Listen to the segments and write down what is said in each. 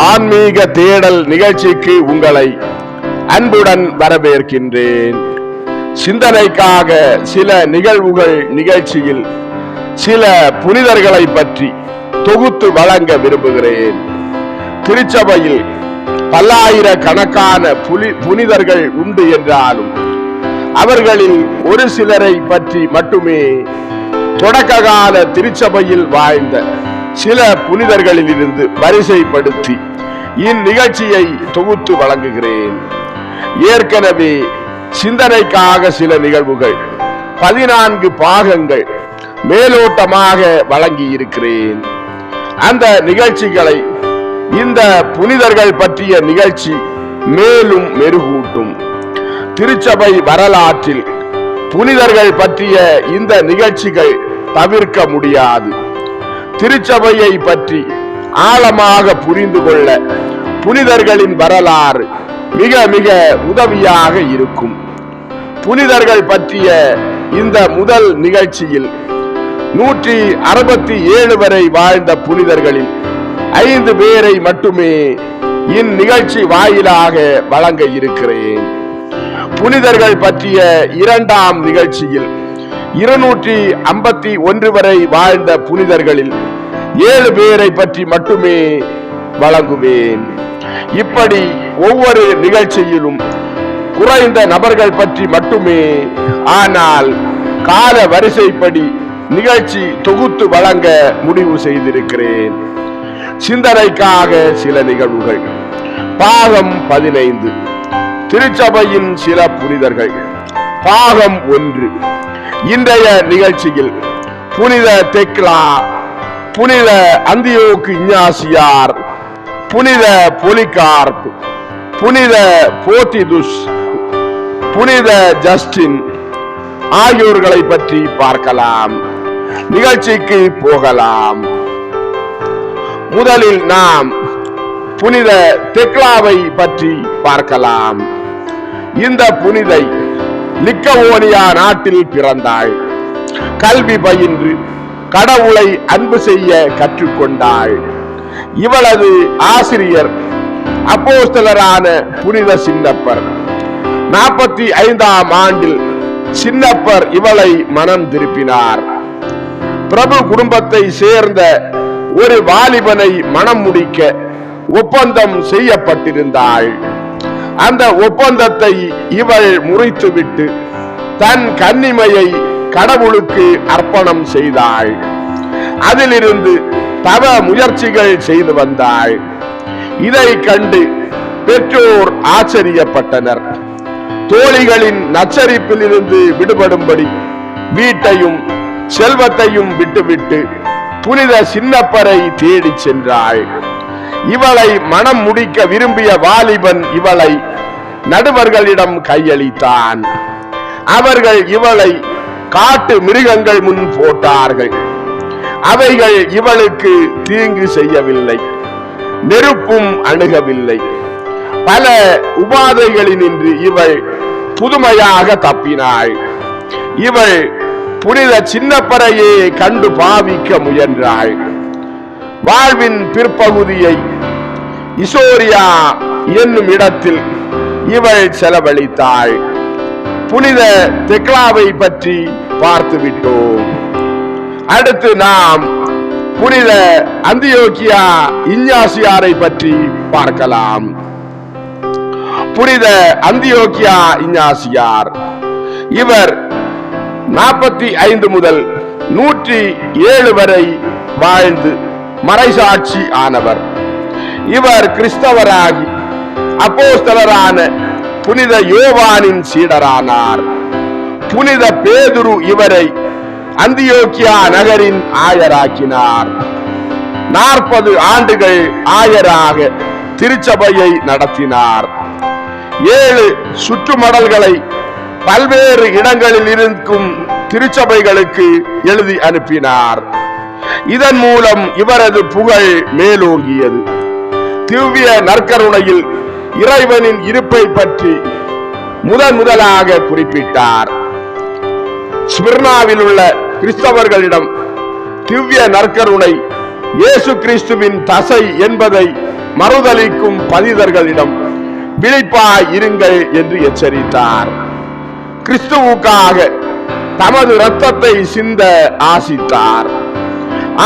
ஆன்மீக தேடல் நிகழ்ச்சிக்கு உங்களை அன்புடன் வரவேற்கின்றேன். சிந்தனைக்காக சில நிகழ்வுகள் நிகழ்ச்சியில் சில புனிதர்களை பற்றி தொகுத்து வழங்க விரும்புகிறேன். திருச்சபையில் பல்லாயிரக்கணக்கான புலி புனிதர்கள் உண்டு என்றாலும் அவர்களில் ஒரு சிலரை பற்றி மட்டுமே தொடக்க கால திருச்சபையில் வாழ்ந்த சில புனிதர்களில் இருந்து வரிசைப்படுத்தி இந்நிகழ்ச்சியை தொகுத்து வழங்குகிறேன். ஏற்கனவே சிந்தனைக்காக சில நிகழ்வுகள் பதினான்கு பாகங்கள் மேலோட்டமாக வழங்கி இருக்கிறேன் அந்த நிகழ்ச்சிகளை இந்த புனிதர்கள் பற்றிய நிகழ்ச்சி மேலும் மெருகூட்டும். திருச்சபை வரலாற்றில் புனிதர்கள் பற்றிய இந்த நிகழ்ச்சிகள் தவிர்க்க முடியாது. திருச்சபையை பற்றி ஆழமாக புரிந்து கொள்ள புனிதர்களின் வரலாறு மிக மிக உதவியாக இருக்கும். புனிதர்கள் பற்றிய இந்த முதல் நிகழ்ச்சியில் நூற்றி அறுபத்தி ஏழு வரை வாழ்ந்த புனிதர்களில் ஐந்து பேரை மட்டுமே இந்நிகழ்ச்சி வாயிலாக வழங்க இருக்கிறேன். புனிதர்கள் பற்றிய இரண்டாம் நிகழ்ச்சியில் இருநூற்றி ஐம்பத்தி ஒன்று வரை வாழ்ந்த புனிதர்களில் ஏழு பேரை பற்றி மட்டுமே வழங்குவேன். இப்படி ஒவ்வொரு நிகழ்ச்சியிலும் குறைந்த நபர்கள் பற்றி மட்டுமே ஆனால் கால வரிசைப்படி நிகழ்ச்சி தொகுத்து வழங்க முடிவு செய்திருக்கிறேன். சிந்தனைக்காக சில நிகழ்வுகள். பாகம் பதினைந்து. திருச்சபையின் சில புனிதர்கள். பாகம் ஒன்று. இன்றைய நிகழ்ச்சியில் புனித தெக்லா புனித அந்தியோக்கு இஞ்ஞாசியார் புனித பொலிகார்ப் புனித போட்டிதுஸ் புனித ஜஸ்டின் ஆகியோர்களை பற்றி பார்க்கலாம். நிகழ்ச்சிக்கு போகலாம். முதலில் நாம் புனித தெக்லாவை பற்றி பார்க்கலாம். இந்த புனிதை லிக்கவோனியா நாட்டில் பிறந்தாள். கல்வி பயின்று கடவுளை அன்பு செய்ய கற்றுக்கொண்டாள். இவளது ஆசிரியர் அப்போஸ்தலரான புனித சின்னப்பர். நாற்பத்தி ஐந்தாம் ஆண்டில் சின்னப்பர் இவளை மனம் திருப்பினார். பிரபு குடும்பத்தை சேர்ந்த ஒரு வாலிபனை மனம் முடிக்க ஒப்பந்தம் செய்யப்பட்டிருந்தாள். அந்த ஒப்பந்தத்தை இவள் முறித்துவிட்டு தன் கன்னிமையை கடவுளுக்கு அர்ப்பணம் செய்தாள். அதிலிருந்து தவ முயற்சிகள் செய்து வந்தாள். இதை கண்டு பெற்றோர் ஆச்சரியப்பட்டனர். தோழிகளின் நச்சரிப்பிலிருந்து விடுபடும்படி வீட்டையும் செல்வத்தையும் விட்டுவிட்டு புனித சின்னப்பரை தேடிச் சென்றாள். இவளை மனம் முடிக்க விரும்பிய வாலிபன் இவளை நடுவர்களிடம் கையளித்தான். அவர்கள் இவளை காட்டு மிருகங்கள் முன் போட்டார்கள். அவைகள் இவளுக்கு தீங்கு செய்யவில்லை நெருப்பும் அணுகவில்லை. பல உபாதைகளினின்று இவள் புதுமையாக தப்பினாள். இவள் புனித சின்னப்பறையே கண்டு பாவிக்க முயன்றாள். வாழ்வின் பிற்பகுதியை இசோரியா என்னும் இடத்தில் இவள் செலவழித்தாள். புனித தெக்லாவை பற்றி பார்த்து விட்டோம் அடுத்து நாம் புனித அந்தியோக்கியா இஞ்ஞாசியாரை பற்றி பார்க்கலாம். புனித அந்தியோக்கியா இஞ்ஞாசியார் இவர் நாற்பத்தி ஐந்து முதல் நூற்றி ஏழு வரை வாழ்ந்து மறைசாட்சி ஆனவர். இவர் கிறிஸ்தவராகி அப்போஸ்தலரான புனித யோவானின் சீடரானார். புனித பேதுரு இவரை அந்தியோக்கியா நகரின் ஆயராக்கினார். நாற்பது ஆண்டுகள் ஆயராக திருச்சபையை நடத்தினார். ஏழு சுற்றுமடல்களை பல்வேறு இடங்களில் இருக்கும் திருச்சபைகளுக்கு எழுதி அனுப்பினார். இதன் மூலம் இவரது புகழ் மேலோங்கியது. திவ்ய நற்கருணையில் இறைவனின் இருப்பை பற்றி முதன் முதலாக குறிப்பிட்டார். ஸ்மிர்னாவில் உள்ள கிறிஸ்தவர்களிடம் திவ்ய நற்கருணை இயேசு கிறிஸ்துவின் தசை என்பதை மறுதலிக்கும் பதிதர்களிடம் விழிப்பாய் இருங்கள் என்று எச்சரித்தார். கிறிஸ்துவுக்காக தமது ரத்தத்தை சிந்த ஆசித்தார்.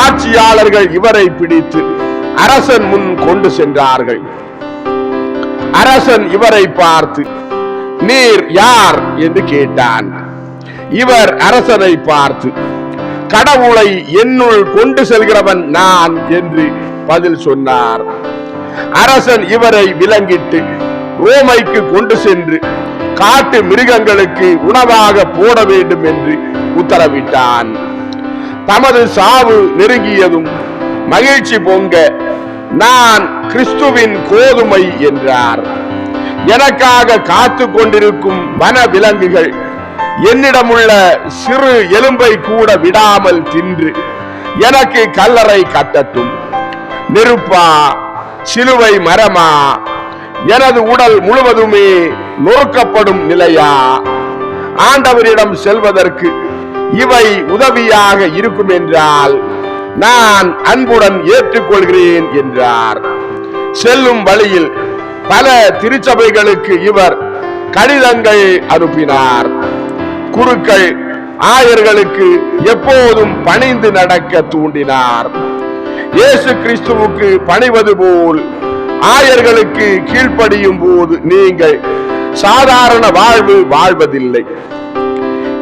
ஆட்சியாளர்கள் இவரை பிடித்து அரசன் முன் கொண்டு சென்றார்கள். அரசன் இவரை பார்த்து நீர் யார்? என்று கேட்டான். இவர் அரசனை பார்த்து கடவுளை என்னுள் கொண்டு செல்கிறவன் நான் என்று பதில் சொன்னார். அரசன் இவரை விலங்கிட்டு ரோமைக்கு கொண்டு சென்று காட்டு மிருகங்களுக்கு உணவாக போட வேண்டும் என்று உத்தரவிட்டான். தமது சாவு நெருங்கியதும் மகிழ்ச்சி பொங்க நான் கிறிஸ்துவின் கோதுமை என்றார். எனக்காக காத்து கொண்டிருக்கும் வன விலங்குகள் என்னிடமுள்ள சிறு எலும்பை கூட விடாமல் தின்று எனக்கு கல்லறை கட்டட்டும். நெருப்பா சிலுவை மரமா எனது உடல் முழுவதுமே நொறுக்கப்படும் நிலையா? ஆண்டவரிடம் செல்வதற்கு இவை உதவியாக இருக்கும் என்றால் நான் அன்புடன் ஏற்றுக்கொள்கிறேன் என்றார். செல்லும் வழியில் பல திருச்சபைகளுக்கு இவர் கடிதங்கள் அனுப்பினார். குருக்கள் ஆயர்களுக்கு எப்போதும் பணிந்து நடக்க தூண்டினார். இயேசு கிறிஸ்துவுக்கு பணிவது போல் ஆயர்களுக்கு கீழ்ப்படியும் போது நீங்கள் சாதாரண வாழ்வு வாழ்வதில்லை.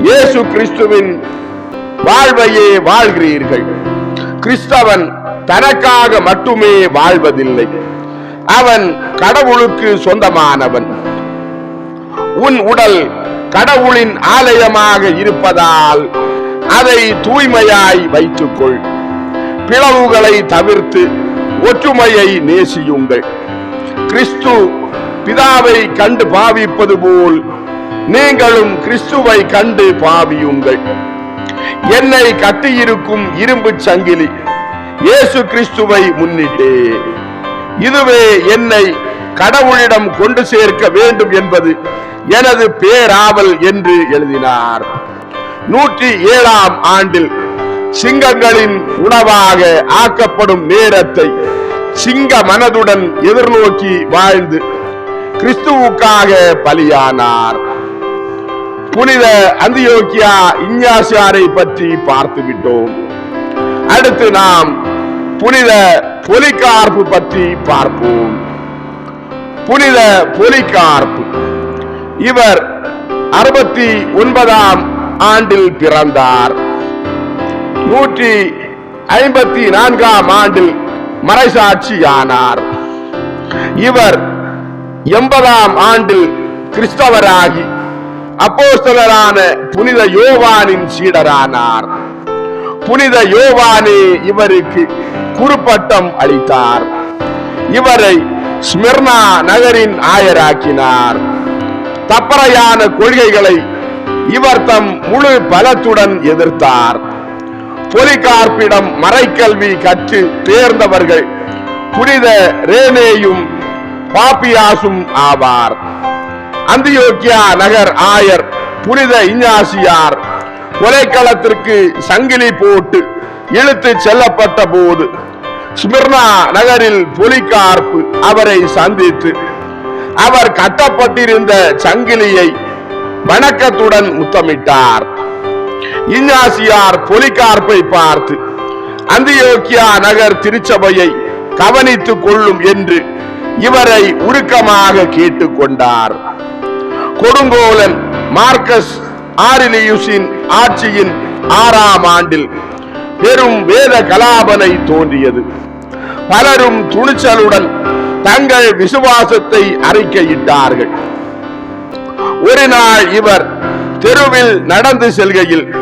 இயேசு கிறிஸ்துவின் வாழ்வையே வாழ்கிறீர்கள். கிறிஸ்தவன் தனக்காக மட்டுமே வாழ்வதில்லை. அவன் கடவுளுக்கு சொந்தமானவன். உன் உடல் கடவுளின் ஆலயமாக இருப்பதால் அதை தூய்மையாய் வைத்துக்கொள். பிளவுகளை தவிர்த்து ஒற்றுமையை நேசியுங்கள். கிறிஸ்து பிதாவை கண்டு பாவிப்பது போல் நீங்களும் கிறிஸ்துவை கண்டு பாவியுங்கள். என்னை கட்டியிருக்கும் இரும்பு சங்கிலி இயேசு கிறிஸ்துவை முன்னிட்டே. இதுவே என்னை கடவுளிடம் கொண்டு சேர்க்க வேண்டும் என்பது எனது பேராவல் என்று எழுதினார். நூற்றி ஏழாம் ஆண்டில் சிங்கங்களின் உணவாக ஆக்கப்படும் நேரத்தை சிங்க மனதுடன் எதிர்நோக்கி வாழ்ந்து கிறிஸ்துவுக்காக பலியானார். புனித அந்தியோக்கியா இஞ்ஞாசியாரை பற்றி பார்த்து விட்டோம் அடுத்து நாம் புனித பொலிகார்ப்பு பற்றி பார்ப்போம். புனித பொலிகார்ப்பு இவர் அறுபத்தி ஒன்பதாம் ஆண்டில் பிறந்தார். நூற்றி ஐம்பத்தி நான்காம் ஆண்டில் மறைசாட்சியானார். இவர் எண்பதாம் ஆண்டில் கிறிஸ்தவராகி அப்போஸ்தலரான புனித யோவானின் சீடரானார். புனித யோவானே இவருக்கு குறுப்பட்டம் அளித்தார். இவரை ஸ்மிர்னா நகரின் ஆயராக்கினார். தப்பறையான கொள்கைகளை இவர் தம் முழு பலத்துடன் எதிர்த்தார். பொலிகார்ப்பிடம் மறைக்கல்வி கற்று தேர்ந்தவர்கள் புனித ரேனேயும் பாப்பியாசும் ஆவார். அந்தியோக்கியா நகர் ஆயர் புனித இஞ்ஞாசியார் கொலைக்களத்திற்கு சங்கிலி போட்டு இழுத்து செல்லப்பட்ட போது ஸ்மிர்னா நகரில் புலிகார்ப்பு அவரை சந்தித்து அவர் கட்டப்பட்டிருந்த சங்கிலியை வணக்கத்துடன் முத்தமிட்டார். இஞ்ஞாசியார் பொலிகார்ப்பை பார்த்து அந்தியோக்கியா நகர் திருச்சபையை கவனித்துக் கொள்ளும் என்று இவரை உருக்கமாக கேட்டுக்கொண்டார் கொடுங்கோலன் மார்க்கஸ் ஆரிலியுஸின் ஆட்சியின் ஆறாம் ஆண்டில் பெரும் வேத கலாபனை தோன்றியது. பலரும் துணிச்சலுடன் தங்கள் விசுவாசத்தை அறிக்கையிட்டார்கள். ஒரு நாள் இவர் தெருவில் நடந்து செல்கையில்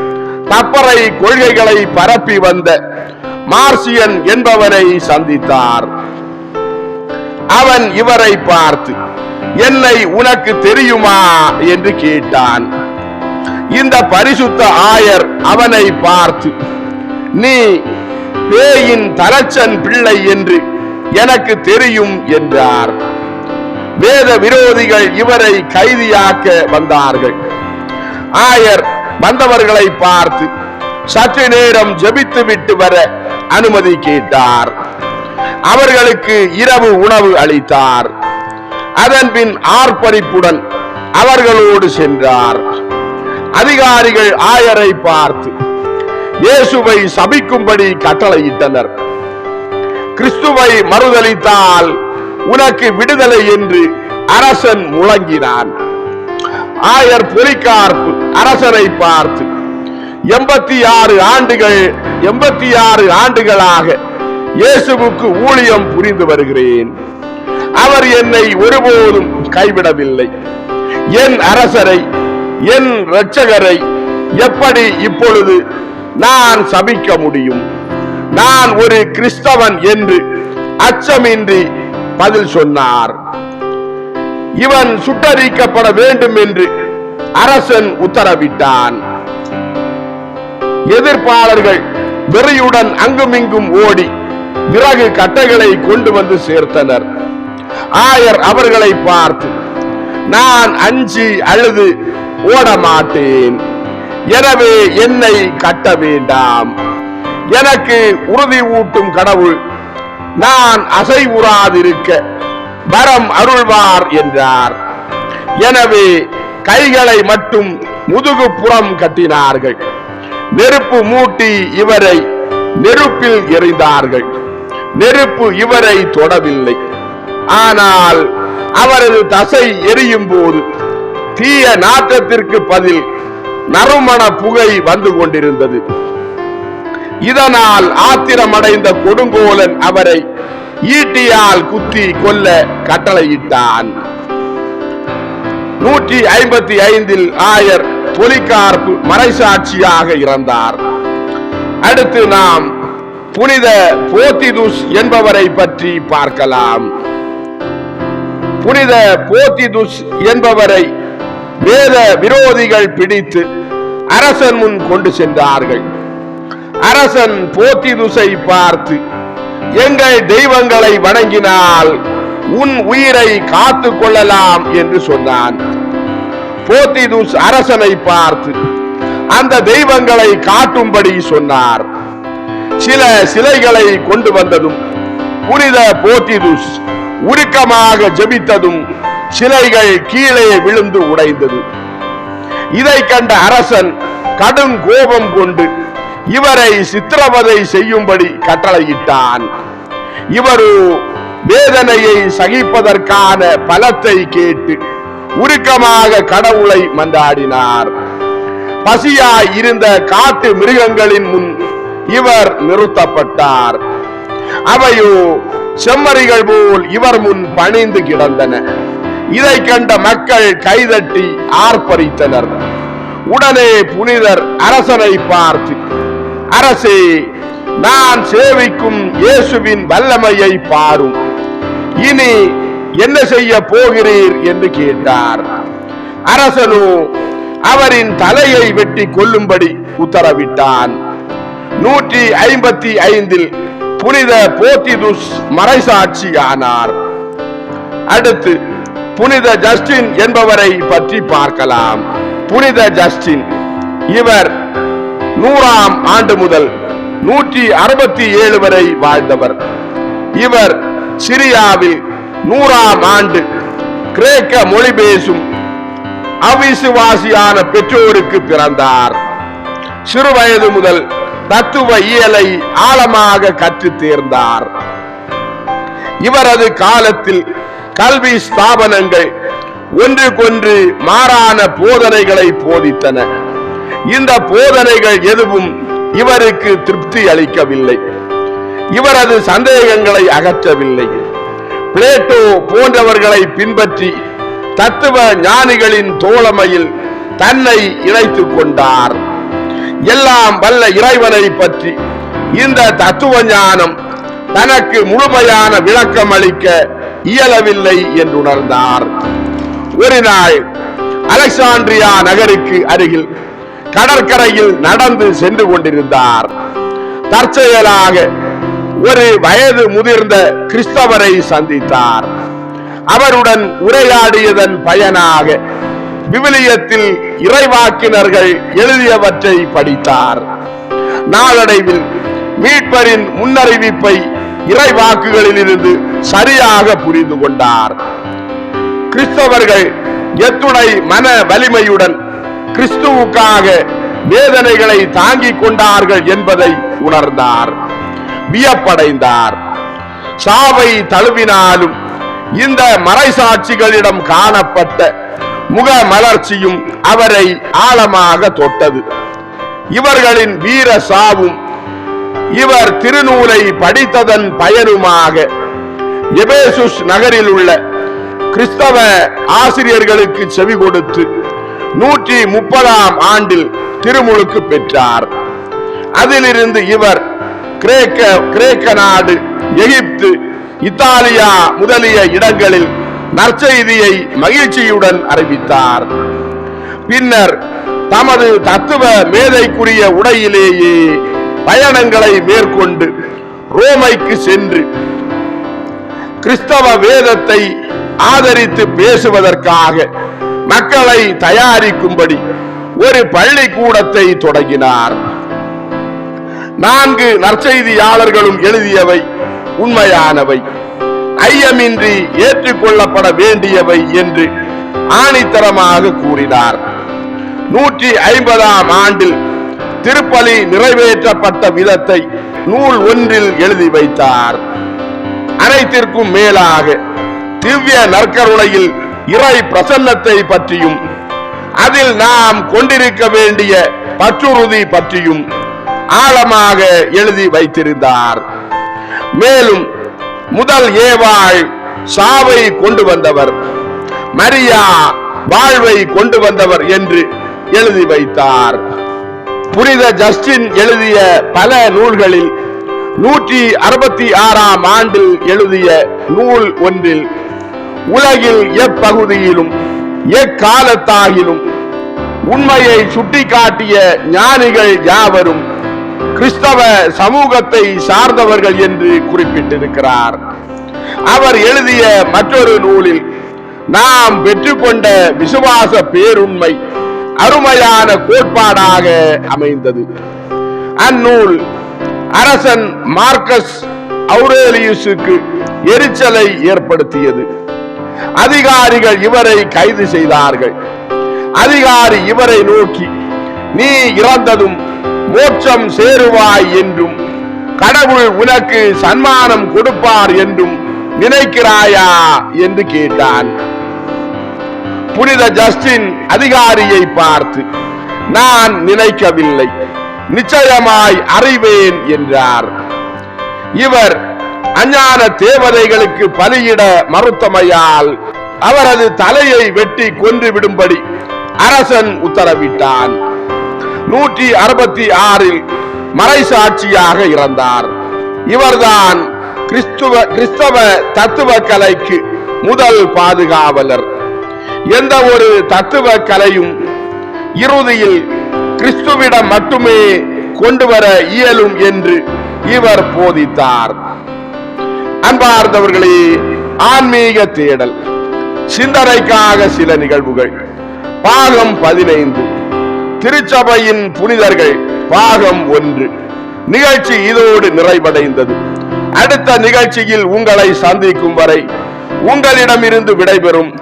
தப்பறை கொள்கைகளை பரப்பி வந்த மார்சியன் என்பவரை சந்தித்தார். அவன் இவரை பார்த்து என்னை உனக்கு தெரியுமா? என்று கேட்டான். இந்த பரிசுத்த ஆயர் அவனை பார்த்து நீ பேயின் தலச்சன் பிள்ளை என்று எனக்கு தெரியும் என்றார். வேத விரோதிகள் இவரை கைதியாக்க வந்தார்கள். ஆயர் வந்தவர்களை பார்த்து சற்று நேரம் ஜெபித்து விட்டு வர அனுமதி கேட்டார். அவர்களுக்கு இரவு உணவு அளித்தார். அதன் பின் ஆர்ப்பரிப்புடன் அவர்களோடு சென்றார். அதிகாரிகள் ஆயரை பார்த்து இயேசுவை சபிக்கும்படி கட்டளையிட்டனர் கிறிஸ்துவை மறுதளித்தால் உனக்கு விடுதலை என்று அரசன் முழங்கினான். ஆயர் பொலிகார்ப்பு அரசனை பார்த்து எண்பத்தி ஆறு ஆண்டுகள் எண்பத்தி ஆறு ஆண்டுகளாக இயேசுவுக்கு ஊழியம் புரிந்து வருகிறேன். அவர் என்னை ஒருபோதும் கைவிடவில்லை. என் அரசரை என் இரட்சகரை எப்படி இப்பொழுது நான் சபிக்க முடியும். நான் ஒரு கிறிஸ்தவன் என்று அச்சமின்றி பதில் சொன்னார். இவன் சுட்டரிக்கப்பட வேண்டும் என்று அரசன் உத்தரவிட்டான். எதிர்ப்பாளர்கள் வெறியுடன் அங்குமிங்கும் ஓடி விறகு கட்டைகளை கொண்டு வந்து சேர்த்தனர். ஆயர் அவர்களை பார்த்து நான் அஞ்சி அழுது ஓட மாட்டேன் எனவே என்னை கட்ட வேண்டாம். எனக்கு உறுதி ஊட்டும் கடவுள் நான் அசைவுறாதிருக்க வரம் அருள்வார் என்றார். எனவே கைகளை மட்டும் முதுகு புறம் கட்டினார்கள். நெருப்பு மூட்டி இவரை நெருப்பில் எறிந்தார்கள். நெருப்பு இவரை தொடவில்லை. ஆனால் அவரது தசை எரியும் போது தீய நாற்றத்திற்கு பதில் நறுமண புகை வந்து கொண்டிருந்தது. இதனால் ஆத்திரமடைந்த கொடுங்கோலன் அவரை ஈட்டியால் குத்தி கொல்ல கட்டளையிட்டான். நூற்றி ஐம்பத்தி ஐந்தில் ஆயர் பொலிகார்ப்பு மறைசாட்சியாக இறந்தார். அடுத்து நாம் புனித போத்திதுஸ் என்பவரை பற்றி பார்க்கலாம். புனித போத்திதுஸ் என்பவரை வேத விரோதிகள் பிடித்து அரசன் முன் கொண்டு சென்றார்கள். அரசன் போத்திதுசை பார்த்து எங்கள் தெய்வங்களை வணங்கினால் உன் உயிரை காத்து கொள்ளலாம் என்று சொன்னான். போத்திதுஸ் அரசனை பார்த்து அந்த தெய்வங்களை காட்டும்படி சொன்னார். சில சிலைகளை கொண்டு வந்ததும் புனித போத்திதுஸ் உருக்கமாக ஜெபித்ததும் சிலைகள் கீழே விழுந்து உடைந்தது. இதை கண்ட அரசன் கடும் கோபம் கொண்டு இவரை சித்திரவதை செய்யும்படி கட்டளையிட்டான். இவரோ வேதனையை சகிப்பதற்கான பலத்தை கேட்டு உருக்கமாக கடவுளை மன்றாடினார். பசியாய் இருந்த காட்டு மிருகங்களின் முன் இவர் நிறுத்தப்பட்டார். அவையோ செம்மறிகள் போல் இவர் முன் பணிந்து கிடந்தன. இதை கண்ட மக்கள் கைதட்டி ஆர்ப்பரித்தனர். உடனே புனிதர் அரசனை பார்த்து அரசே நான் சேவிக்கும் இயேசுவின் வல்லமையை பாரும். இனி என்ன செய்ய போகிறீர்? என்று கேட்டார். அரசனோ அவரின் தலையை வெட்டி கொல்லும்படி உத்தரவிட்டான். நூற்றி ஐம்பத்தி ஐந்தில் புனித போத்திதுஸ் மறைசாட்சியானார். அடுத்து புனித ஜஸ்டின் என்பவரை பற்றி பார்க்கலாம். புனித ஜஸ்டின் இவர் நூறாம் ஆண்டு முதல் நூற்றி அறுபத்தி ஏழு வரை வாழ்ந்தவர். இவர் சிரியாவில் நூறாம் ஆண்டு கிரேக்க மொழி பேசும் அவிசுவாசியான பெற்றோருக்கு பிறந்தார். சிறுவயது முதல் தத்துவ இயலை ஆழமாக கற்றுத் தேர்ந்தார். இவரது காலத்தில் கல்வி ஸ்தாபனங்கள் ஒன்றுக்கொன்று மாறான போதனைகளை போதித்தன. இந்த போதனைகள் எதுவும் இவருக்கு திருப்தி அளிக்கவில்லை. இவரது சந்தேகங்களை அகற்றவில்லை. பிளேட்டோ போன்றவர்களை பின்பற்றி தத்துவ ஞானிகளின் தோழமையில் தன்னை இணைத்துக் கொண்டார். எல்லாம் வல்ல இறைவனை பற்றி இந்த தத்துவ ஞானம் தனக்கு முழுமையான விளக்கம் அளிக்க இயலவில்லை என்று உணர்ந்தார். ஒரு நாள் அலெக்சாண்ட்ரியா நகருக்கு அருகில் கடற்கரையில் நடந்து சென்று கொண்டிருந்தார். தற்செயலாக ஒரு வயது முதிர்ந்த கிறிஸ்தவரை சந்தித்தார். அவருடன் உரையாடியதன் பயனாக விவிலியத்தில் இறைவாக்கினர்கள் எழுதியவற்றை படித்தார். நாளடைவில் மீட்பரின் முன்னறிவிப்பை இறைவாக்குகளில் இருந்து சரியாக புரிந்து கொண்டார். கிறிஸ்தவர்கள் எத்துணை மன வலிமையுடன் கிறிஸ்துவுக்காக வேதனைகளை தாங்கிக் கொண்டார்கள் என்பதை உணர்ந்தார் வியப்படைந்தார். சாவை தழுவினாலும் இந்த மறைசாட்சிகளிடம் காணப்பட்ட முக மலர்ச்சியும் அவரை ஆழமாக தொட்டது. இவர்களின் வீர சாவும் இவர் திருநூலை படித்ததன் பயனுமாக. எபேசுஸ் நகரில் உள்ள கிறிஸ்தவ ஆசிரியர்களுக்கு செவி கொடுத்து நூற்றி முப்பதாம் ஆண்டில் திருமுழுக்கு பெற்றார். அதிலிருந்து இவர் கிரேக்க கிரேக்க நாடு எகிப்து இத்தாலியா முதலிய இடங்களில் நற்செய்தியை மகிழ்ச்சியுடன் அறிவித்தார். பின்னர் தமது தத்துவ மேதைக்குரிய உடையிலேயே பயணங்களை மேற்கொண்டு ரோமைக்கு சென்று கிறிஸ்தவ வேதத்தை ஆதரித்து பேசுவதற்காக மக்களை தயாரிக்கும்படி ஒரு பள்ளிக்கூடத்தை தொடங்கினார். நான்கு நற்செய்தியாளர்களும் எழுதியவை உண்மையானவை. ஐயமின்றி ஏற்றுக்கொள்ளப்பட வேண்டியவை என்று ஆணித்தரமாக கூறினார். நூற்றி ஐம்பதாம் ஆண்டில் திருப்பலி நிறைவேற்றப்பட்ட விதத்தை நூல் ஒன்றில் எழுதி வைத்தார். அனைத்திற்கும் மேலாக திவ்ய நற்கருணையில் இறை பிரசன்னத்தை பற்றியும் அதில் நாம் கொண்டிருக்க வேண்டிய பற்றுறுதி பற்றியும் ஆழமாக எழுதி வைத்திருந்தார். மேலும் முதல் ஏவாள் சாவை கொண்டு வந்தவர் மரியா வாழ்வை கொண்டு வந்தவர் என்று எழுதி வைத்தார். புனித ஜஸ்டின் எழுதிய பல நூல்களில் நூற்றி அறுபத்தி ஆறாம் ஆண்டில் எழுதிய நூல் ஒன்றில் உலகில் எப்பகுதியிலும் எக்காலத்தாகிலும் உண்மையை சுட்டிக்காட்டிய ஞானிகள் யாவரும் கிறிஸ்தவ சமூகத்தை சார்ந்தவர்கள் என்று குறிப்பிட்டிருக்கிறார். அவர் எழுதிய மற்றொரு நூலில் நாம் பெற்றுக்கொண்ட விசுவாச பேருண்மை அருமையான கோட்பாடாக அமைந்தது. அந்நூல் அரசன் மார்க்கஸ் அவுரேலியுஸுக்கு எரிச்சலை ஏற்படுத்தியது. அதிகாரிகள் இவரை கைது செய்தார்கள். அதிகாரி இவரை நோக்கி நீ இறந்ததும் மோட்சம் சேருவாய் என்றும் கடவுள் உனக்கு சன்மானம் கொடுப்பார் என்றும் நினைக்கிறாயா? என்று கேட்டான். புனித ஜஸ்டின் அதிகாரியை பார்த்து நான் நினைக்கவில்லை. நிச்சயமாய் அறிவேன் என்றார். இவர் அஞ்ஞான தேவதைகளுக்கு பலியிட மறுத்தமையால் அவரது தலையை வெட்டி கொன்று விடும்படி அரசன் உத்தரவிட்டான். நூற்றி அறுபத்தி ஆறில் மறைசாட்சியாக இறந்தார். இவர்தான் கிறிஸ்துவ கிறிஸ்தவ தத்துவ கலைக்கு முதல் பாதுகாவலர். எந்த ஒரு தத்துவ கலையும் இறுதியில் கிறிஸ்துவிடம் மட்டுமே கொண்டு வர இயலும் என்று இவர் போதித்தார். அன்பார்ந்தவர்களே ஆன்மீக தேடல் சிந்தனைக்காக சில நிகழ்வுகள். பாகம் பதினைந்து திருச்சபையின் புனிதர்கள் பாகம் ஒன்று. நிகழ்ச்சி இதோடு நிறைவடைந்தது. அடுத்த நிகழ்ச்சியில் உங்களை சந்திக்கும் வரை உங்களிடமிருந்து விடைபெறும்